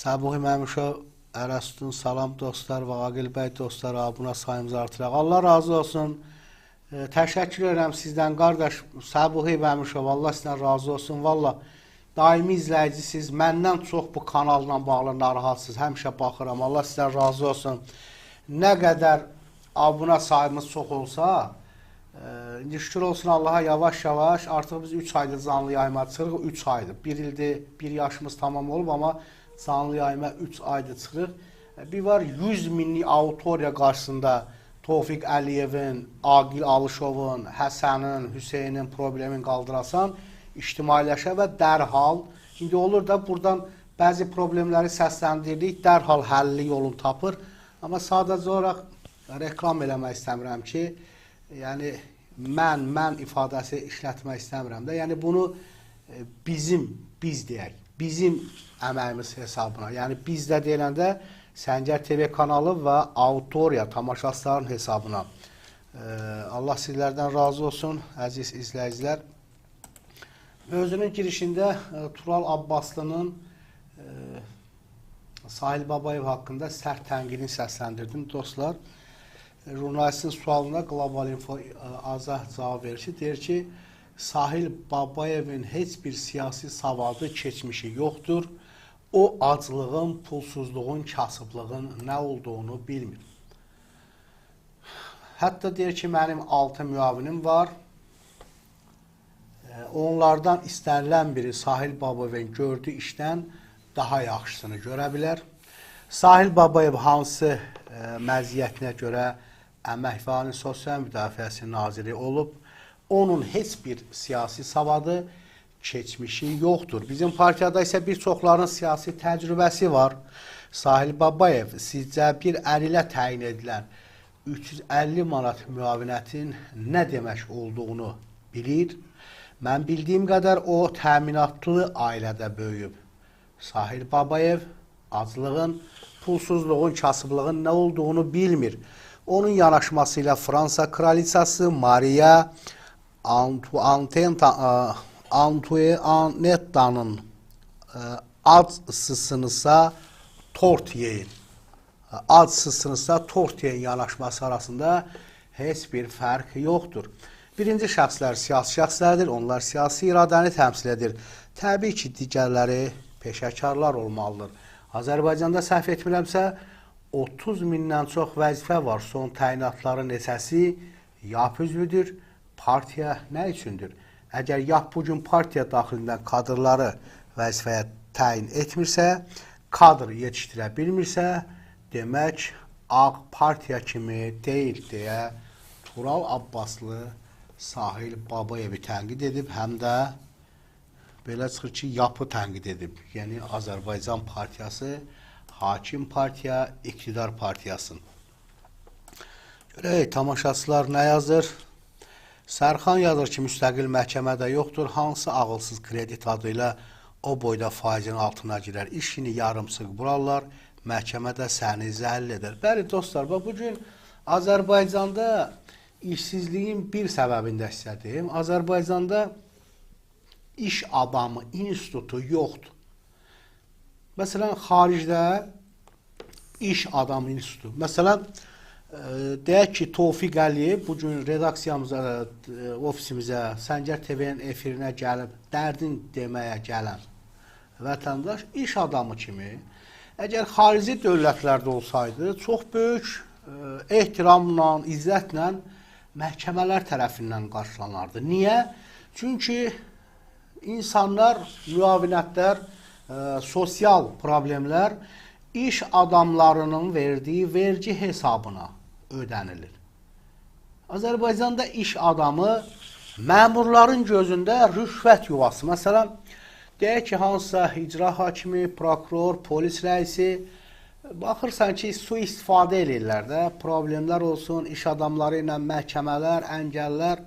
Səbuhi Məmuşov, Ərəstun, salam dostlar və Aqil bəy dostlar, buna sayımızı artıraq. Allah razı olsun. E, təşəkkür edirəm sizdən qardaş Səbuhi Məmuşov. Allah sizdən razı olsun. Valla daimi izləyicisiniz. Məndən çox bu kanalla bağlı narahatsınız. Həmişə baxıram. Allah sizdən razı olsun. Nə qədər abuna sayımız çox olsa, e, indi şükür olsun Allaha yavaş-yavaş artıq biz 3 aydır canlı yayıma çıxırıq. 3 aydır. 1 ildir, 1 yaşımız tamam olub, amma canlı yayıma 3 aydır çıxırıq. E, Bir var 100 minlik auditoriya qarşısında Tofiq Əliyevin, Aqil Alışovun, Həsənin, Hüseynin problemini qaldırasan, ictimailəşə və dərhal indi olur da buradan bəzi problemləri səsləndirdik, dərhal həlli yolunu tapır. Amma sadəcə olaraq reklam eləmək istəmirəm ki, yəni mən, mən ifadəsi işlətmək istəmirəm də. Yəni bunu e, bizim, biz deyək, bizim əməyimiz hesabına. Yəni biz də deyiləndə Səncər TV kanalı və auditoriya tamaşaçıların hesabına. E, Allah sizlərdən razı olsun, əziz izləyicilər. Özünün girişində e, Tural Abbaslının e, Sahil Babayev haqqında sərt tənqidini səsləndirdim dostlar. E, Jurnalistin sualına Global Info e, Azah cavab verir ki, deyir ki, Sahil Babayevin heç bir siyasi savadı, keçmişi yoxdur. O aclığın, pulsuzluğun, kasıblığın nə olduğunu bilmir. Hətta deyir ki, mənim 6 müavinim var. Onlardan istənilən biri Sahil Babayevin gördüyü işdən daha yaxşısını görə bilər. Sahil Babayev hansı e, məziyyətinə görə Əmək və Ali Sosial Müdafiəsi naziri olub, onun heç bir siyasi savadı, keçmişi yoxdur. Bizim partiyada isə bir çoxların siyasi təcrübəsi var. Sahil Babayev sizcə bir əl ilə təyin edilən 350 manat müavinətin nə demək olduğunu bilir. Mən bildiyim qədər o təminatlı ailədə böyüyüb. Sahil Babayev aclığın, pulsuzluğun, kasıblığın nə olduğunu bilmir. Onun yanaşması ilə Fransa kraliçası Maria Antoinette Antoinetta'nın ad sısınısa tort yeyin. Ad sısınısa tort yeyin yanaşması arasında heç bir fərq yoxdur. Birinci şəxslər siyasi şəxslərdir, onlar siyasi iradəni təmsil edir. Təbii ki, digərləri peşəkarlar olmalıdır. Azərbaycanda səhv etmirəmsə 30 mindən çox vəzifə var. Son təyinatların neçəsi YAP üzvüdür. Partiya nə üçündür? Əgər YAP bu gün partiya daxilindən kadrları vəzifəyə təyin etmirsə, kadr yetişdirə bilmirsə, demək Ağ partiya kimi deyil deyə Tural Abbaslı Sahil Babayevi tənqid edib, həm də belə çıxır ki, yapı tənqid edib. Yəni Azərbaycan partiyası hakim partiya, iqtidar partiyasın. Görək, tamaşaçılar nə yazır? Sərxan yazır ki, müstəqil məhkəmədə yoxdur. Hansı ağılsız kredit adı ilə o boyda faizin altına girər. İşini yarımsıq buralar, məhkəmədə səni zəll edər. Bəli, dostlar, bax, bugün Azərbaycanda işsizliyin bir səbəbini də sizə deyim. Azərbaycanda iş adamı institutu yoxdur. Məsələn, xaricdə iş adamı institutu. Məsələn, deyək ki, Tofiq Əliyev bu gün redaksiyamıza, e, ofisimizə, Səngər TV-nin efirinə gəlib dərdin deməyə gələn vətəndaş iş adamı kimi əgər xarici dövlətlərdə olsaydı, çox böyük e, ehtiramla, izzətlə məhkəmələr tərəfindən qarşılanardı. Niyə? Çünki insanlar, müavinətlər, ə, sosial problemlər iş adamlarının verdiyi vergi hesabına ödənilir. Azərbaycanda iş adamı məmurların gözündə rüşvət yuvası. Məsələn, deyək ki, hansısa icra hakimi, prokuror, polis rəisi baxırsan ki, sui-istifadə eləyirlər də, problemlər olsun, iş adamları ilə məhkəmələr, əngəllər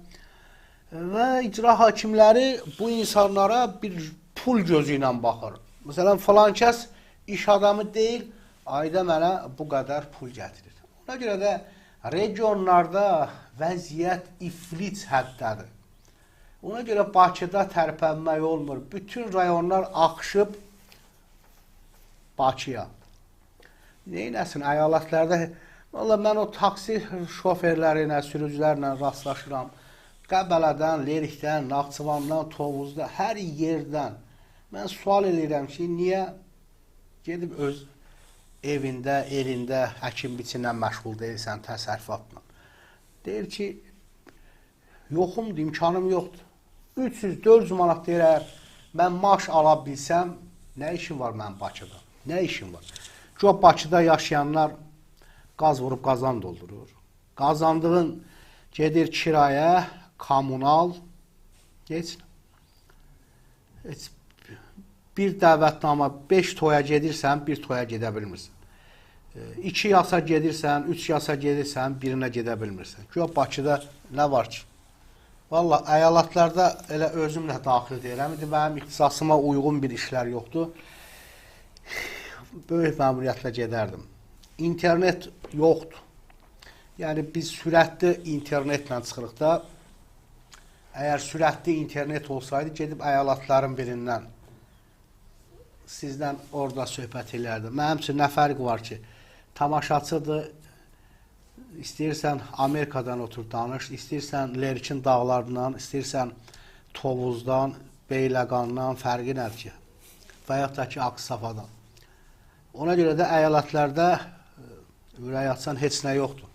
və icra hakimləri bu insanlara bir pul gözü ilə baxır. Məsələn, falan kəs iş adamı deyil, ayda mənə bu qədər pul gətirir. Ona görə də regionlarda vəziyyət iflic həddədir. Ona görə Bakıda tərpənmək olmur. Bütün rayonlar axışıb Bakıya. Neynəsin, əyalətlərdə Valla mən o taksi şoferləri ilə, sürücülərlə rastlaşıram. Qəbələdən, Lerikdən, Naxçıvandan, Tovuzda, hər yerdən. Mən sual edirəm ki, niyə gedib öz evində, elində həkim biçinlə məşğul deyilsən, təsərrüfatla. Deyir ki, yoxumdur, imkanım yoxdur. 300-400 manat deyirər, mən maaş ala bilsəm, nə işim var mənim Bakıda? Nə işim var? Ki, Bakıda yaşayanlar qaz vurub qazan doldurur. Qazandığın gedir kirayə, kommunal, heç, heç bir dəvətnamə 5 toya gedirsən, bir toya gedə bilmirsən. 2 yasa gedirsən, 3 yasa gedirsən, birinə gedə bilmirsən. Güya Bakıda nə var ki? Valla əyalatlarda elə özümlə daxil deyirəm. İndi mənim ixtisasıma uyğun bir işlər yoxdur. Böyük məmuriyyətlə gedərdim. İnternet yoxdur. Yəni biz sürətli internetlə çıxırıq da əgər sürətli internet olsaydı gedib əyalatların birindən sizdən orada söhbət eləyərdim. Mənim üçün nə fərq var ki, tamaşaçıdır, istəyirsən Amerikadan otur danış, istəyirsən Lerikin dağlarından, istəyirsən Tovuzdan, Beyləqandan, fərqi nədir ki? Və yaxud da ki, Aksafadan. Ona görə də əyalətlərdə ürək açan heç nə yoxdur.